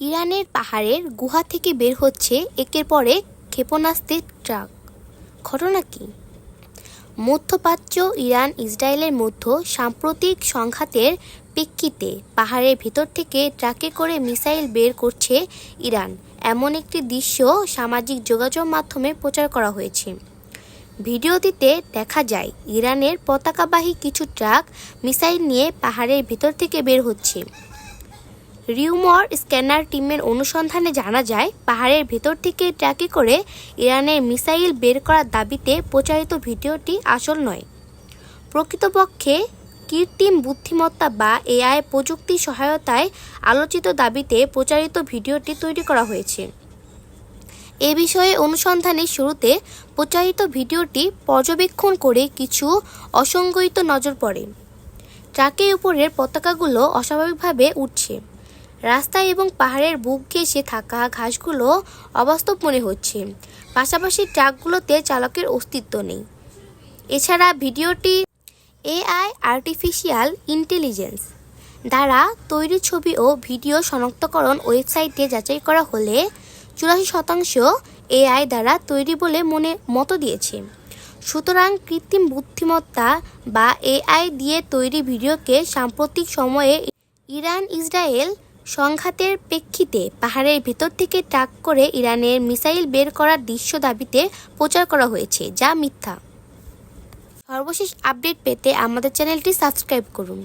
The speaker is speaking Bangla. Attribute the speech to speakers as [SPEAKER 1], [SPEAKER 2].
[SPEAKER 1] ইরানের পাহাড়ের গুহা থেকে বের হচ্ছে একের পরে ক্ষেপণাস্ত্রের ট্রাক। ঘটনা কি? মধ্যপ্রাচ্য ইরান ইসরায়েলের মধ্যে সাম্প্রতিক সংঘাতের প্রেক্ষিতে পাহাড়ের ভেতর থেকে ট্রাকে করে মিসাইল বের করছে ইরান। এমন একটি দৃশ্য সামাজিক যোগাযোগ মাধ্যমে প্রচার করা হয়েছে। ভিডিওটিতে দেখা যায়, ইরানের পতাকাবাহী কিছু ট্রাক মিসাইল নিয়ে পাহাড়ের ভেতর থেকে বের হচ্ছে। রিউমর স্ক্যানার টিমের অনুসন্ধানে জানা যায়, পাহাড়ের ভেতর থেকে ট্রাকে করে ইরানের মিসাইল বের করার দাবিতে প্রচারিত ভিডিওটি আসল নয়। প্রকৃতপক্ষে, কৃত্রিম বুদ্ধিমত্তা বা এআই প্রযুক্তি সহায়তায় আলোচিত দাবিতে প্রচারিত ভিডিওটি তৈরি করা হয়েছে। এ বিষয়ে অনুসন্ধানের শুরুতে প্রচারিত ভিডিওটি পর্যবেক্ষণ করে কিছু অসংগঠিত নজর পড়ে। ট্রাকের উপরের পতাকাগুলো অস্বাভাবিকভাবে উঠছে রাস্তা এবং পাহাড়ের বুক ঘেঁষে থাকা ঘাসগুলো অবাস্তব মনে হচ্ছে। পাশাপাশি ট্রাকগুলোতে চালকের অস্তিত্ব নেই। এছাড়া ভিডিওটি এআই আর্টিফিশিয়াল ইন্টেলিজেন্স দ্বারা তৈরি ছবি ও ভিডিও শনাক্তকরণ ওয়েবসাইটে যাচাই করা হলে চুরাশি শতাংশ এআই দ্বারা তৈরি বলে মনে, মতো দিয়েছে। সুতরাং কৃত্রিম বুদ্ধিমত্তা বা এআই দিয়ে তৈরি ভিডিওকে সাম্প্রতিক সময়ে ইরান ইসরায়েল সংঘাতের প্রেক্ষিতে পাহাড়ের ভিতর থেকে ট্রাক করে ইরানের মিসাইল বের করার দৃশ্য দাবিতে প্রচার করা হয়েছে, যা মিথ্যা। সর্বশেষ আপডেট পেতে আমাদের চ্যানেলটি সাবস্ক্রাইব করুন।